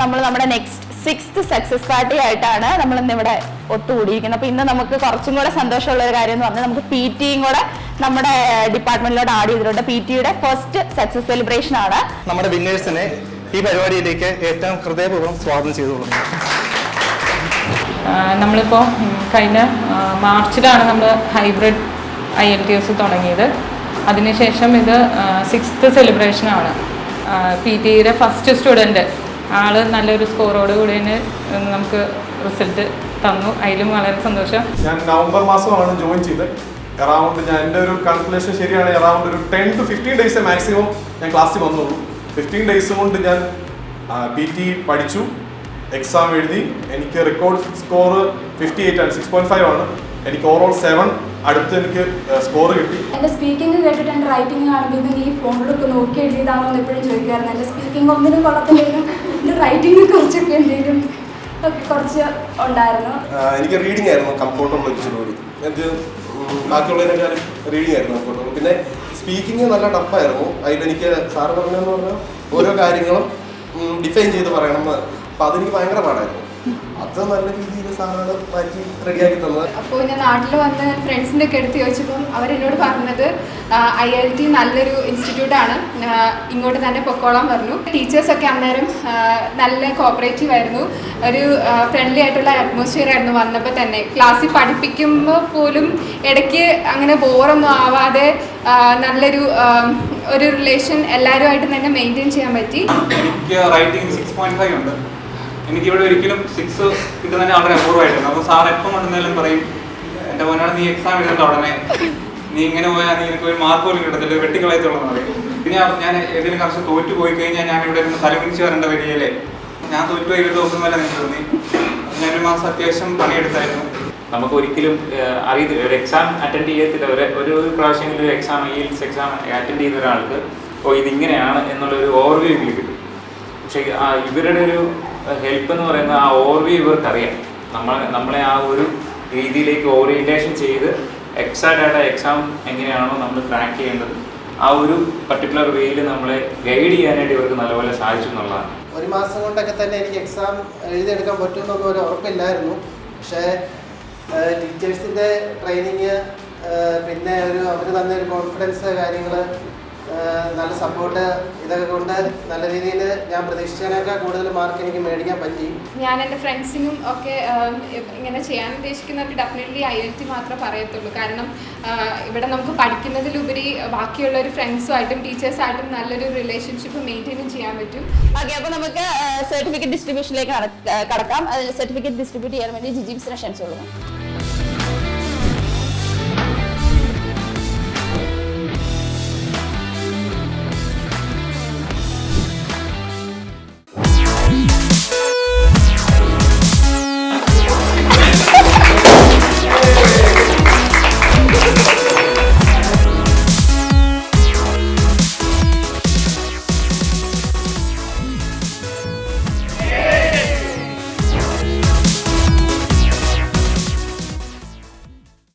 നമ്മൾ നമ്മുടെ next sixth success party ആയിട്ടാണ് നമ്മൾ ഇന്ന് ഇവിടെ ഒത്തുകൂടിയിരിക്കുന്നത്. അപ്പൊ ഇന്ന് നമുക്ക് കുറച്ചും കൂടെ സന്തോഷമുള്ള ഒരു കാര്യം എന്ന് പറഞ്ഞാൽ നമുക്ക് പി ടിയും കൂടെ നമ്മുടെ ഡിപ്പാർട്ട്മെന്റിലോട് ആഡ് ചെയ്തിട്ടുണ്ട്. പി ടിയുടെ ഫസ്റ്റ് സക്സസ് സെലിബ്രേഷൻ ആണ്. നമ്മുടെ വിന്നേഴ്സിനെ ഈ പരിപാടിയിലേക്ക് ഏറ്റവും ഹൃദയപൂർവം സ്വാഗതം ചെയ്തുകൊള്ളുന്നു. നമ്മളിപ്പോ കഴിഞ്ഞ മാർച്ചിലാണ് നമ്മൾ hybrid I L T S തുടങ്ങിയത്. അതിനുശേഷം ഇത് സിക്സ്ത് സെലിബ്രേഷനാണ് പി ടിയുടെ ഫസ്റ്റ് സ്റ്റുഡന്റ് ആൾ നല്ലൊരു സ്കോറോട് കൂടി തന്നെ നമുക്ക് റിസൾട്ട് തന്നു. അതിലും വളരെ സന്തോഷം. ഞാൻ നവംബർ മാസമാണ് ജോയിൻ ചെയ്തത്. എറൗണ്ട് ഞാൻ എന്റെ ഒരു കാൽക്കുലേഷൻ ശരിയാണ് എറൗണ്ട് ഒരു ten to fifteen days maximum ഞാൻ ക്ലാസ്സിൽ വന്നുള്ളൂ. ഫിഫ്റ്റീൻ ഡേയ്സ് കൊണ്ട് ഞാൻ പി ടി പഠിച്ചു. എക്സാം എഴുതി. എനിക്ക് റെക്കോർഡ് സ്കോർ ഫിഫ്റ്റി എയ്റ്റ് ആണ് സിക്സ് പോയിന്റ് ഫൈവ് ആണ്. എനിക്ക് ഓവറോൾ സെവൻ അടുത്ത് എനിക്ക് സ്കോർ കിട്ടി. എന്റെ സ്പീക്കിംഗ് കേട്ടിട്ട് എന്റെ റൈറ്റിംഗ് കാണുമ്പോൾ ഈ ഫോണിലൊക്കെ നോക്കി എഴുതിയതാണോ എന്ന് എപ്പോഴും ചോദിക്കാറുണ്ട്. എന്റെ സ്പീക്കിംഗ് ഒന്നിനും കൊള്ളത്തില്ലെങ്കിലും എന്റെ റൈറ്റിംഗ് കുറച്ചൊക്കെ എന്തെങ്കിലും കുറച്ച് ഉണ്ടായിരുന്നു? എനിക്ക് റീഡിംഗ് ആയിരുന്നു കംഫോർട്ടബിൾ ഇച്ചിരി എന്ത് ബാക്കിയുള്ളതിനേക്കാളും റീഡിംഗ് ആയിരുന്നു കംഫോർട്ടബിൾ പിന്നെ സ്പീക്കിംഗ് നല്ല ടഫായിരുന്നു അതിലെനിക്ക് സാറ് പറഞ്ഞതെന്ന് പറഞ്ഞാൽ ഓരോ കാര്യങ്ങളും ഡിഫൈൻ ചെയ്ത് പറയണം. അപ്പം അതെനിക്ക് ഭയങ്കര പാടായിരുന്നു. അത് നല്ല രീതിയിൽ സാറാണ് മാറ്റി റെഡിയാക്കി തന്നത്. അപ്പോൾ ഞാൻ നാട്ടിൽ വന്ന് ഫ്രണ്ട്സിന്റെ ഒക്കെ എടുത്ത് ചോദിച്ചപ്പോൾ അവരെന്നോട് പറഞ്ഞത് ഐ എൽ ടി നല്ലൊരു ഇൻസ്റ്റിറ്റ്യൂട്ടാണ്. ഇങ്ങോട്ട് തന്നെ പൊക്കോളാൻ പറഞ്ഞു. ടീച്ചേഴ്സൊക്കെ അന്നേരം നല്ല കോപ്പറേറ്റീവ് ആയിരുന്നു. ഒരു ഫ്രണ്ട്ലി ആയിട്ടുള്ള അറ്റ്മോസ്ഫിയർ ആയിരുന്നു വന്നപ്പോൾ തന്നെ. ക്ലാസ്സിൽ പഠിപ്പിക്കുമ്പോൾ പോലും ഇടയ്ക്ക് അങ്ങനെ ബോറൊന്നും ആവാതെ നല്ലൊരു ഒരു റിലേഷൻ എല്ലാവരുമായിട്ട് തന്നെ മെയിന്റെയിൻ ചെയ്യാൻ പറ്റി. എനിക്ക് റൈറ്റിംഗ് സിക്സ് പോയിന്റ് ഫൈവ് ഉണ്ട്. എനിക്ക് ഇവിടെ ഒരിക്കലും സിക്സ് കിട്ടുന്നതിന് വളരെ അപൂർവമായിട്ടുണ്ട്. അപ്പോൾ സാർ എപ്പം കൊണ്ടുവന്നാലും പറയും എന്റെ മോനാണ് നീ എക്സാം എഴുതേണ്ട ഉടനെ. നീ ഇങ്ങനെ പോയാൽ നീ എനിക്ക് ഒരു മാർക്ക് പോലും കിട്ടത്തില്ല വെട്ടിക്കളയത്തുള്ളൂ പറയും. പിന്നെ ഞാൻ ഏതെങ്കിലും കുറച്ച് തോറ്റു പോയി കഴിഞ്ഞാൽ ഞാൻ ഇവിടെ ഇരുന്ന് തലകുനിച്ച് വരേണ്ട വരികയില്ലേ ഞാൻ തോറ്റു പോയി ഒരു ദിവസം വരെ എനിക്ക് തോന്നി ഞാനൊരു മാസം അത്യാവശ്യം പണിയെടുത്തായിരുന്നു. നമുക്ക് ഒരിക്കലും അറിയത്തില്ല ഒരു എക്സാം അറ്റൻഡ് ചെയ്യത്തില്ല. ഒരു ഒരു പ്രാവശ്യമെങ്കിലും ഒരു എക്സാം ഈ എക്സാം അറ്റൻഡ് ചെയ്യുന്ന ഒരാൾക്ക് ഓ ഇതിങ്ങനെയാണ് എന്നുള്ളൊരു ഓവർവ്യൂ എങ്കിലും കിട്ടും. പക്ഷേ ഇവരുടെ ഒരു ഹെൽപ്പ് എന്ന് പറയുന്ന ആ ഓർവി ഇവർക്ക് അറിയാം നമ്മൾ നമ്മളെ ആ ഒരു രീതിയിലേക്ക് ഓറിയന്റേഷൻ ചെയ്ത് എക്സാക്റ്റ് ആയിട്ട് എക്സാം എങ്ങനെയാണോ നമ്മൾ ക്രാക്ക് ചെയ്യേണ്ടത് ആ ഒരു പർട്ടിക്കുലർ വേയിൽ നമ്മളെ ഗൈഡ് ചെയ്യാനായിട്ട് ഇവർക്ക് നല്ലപോലെ സാധിച്ചു എന്നുള്ളതാണ്. ഒരു മാസം കൊണ്ടൊക്കെ തന്നെ എനിക്ക് എക്സാം എഴുതിയെടുക്കാൻ പറ്റുമെന്നൊന്നും ഒരു ഉറപ്പില്ലായിരുന്നു. പക്ഷേ ടീച്ചേഴ്സിന്റെ ട്രെയിനിങ് പിന്നെ ഒരു അവർ തന്നൊരു കോൺഫിഡൻസ് കാര്യങ്ങൾ നല്ല സപ്പോർട്ട് ഇതൊക്കെ കൊണ്ട് നല്ല രീതിയിൽ ഞാൻ പ്രതീക്ഷിച്ചതിനേക്കാൾ കൂടുതൽ മാർക്ക് എനിക്ക് മേടിക്കാൻ പറ്റി. ഞാൻ എന്റെ ഫ്രണ്ട്സിനും ഒക്കെ ഇങ്ങനെ ചെയ്യാൻ ഉദ്ദേശിക്കുന്നവർക്ക് ഡെഫിനറ്റ്ലി ഐ എൽ ടി മാത്രമേ പറയത്തുള്ളൂ. കാരണം ഇവിടെ നമുക്ക് പഠിക്കുന്നതിലുപരി ബാക്കിയുള്ള ഒരു ഫ്രണ്ട്സുമായിട്ടും ടീച്ചേഴ്സായിട്ടും നല്ലൊരു റിലേഷൻഷിപ്പ് മെയിന്റെയിൻ ചെയ്യാൻ പറ്റും. ഓക്കെ അപ്പോൾ നമുക്ക് സർട്ടിഫിക്കറ്റ് ഡിസ്ട്രിബ്യൂഷനിലേക്ക് കടക്കാം. സർട്ടിഫിക്കറ്റ് ഡിസ്ട്രിബ്യൂട്ട് ചെയ്യാൻ വേണ്ടി ജിജിംസിനെ ക്ഷണിച്ചോളൂ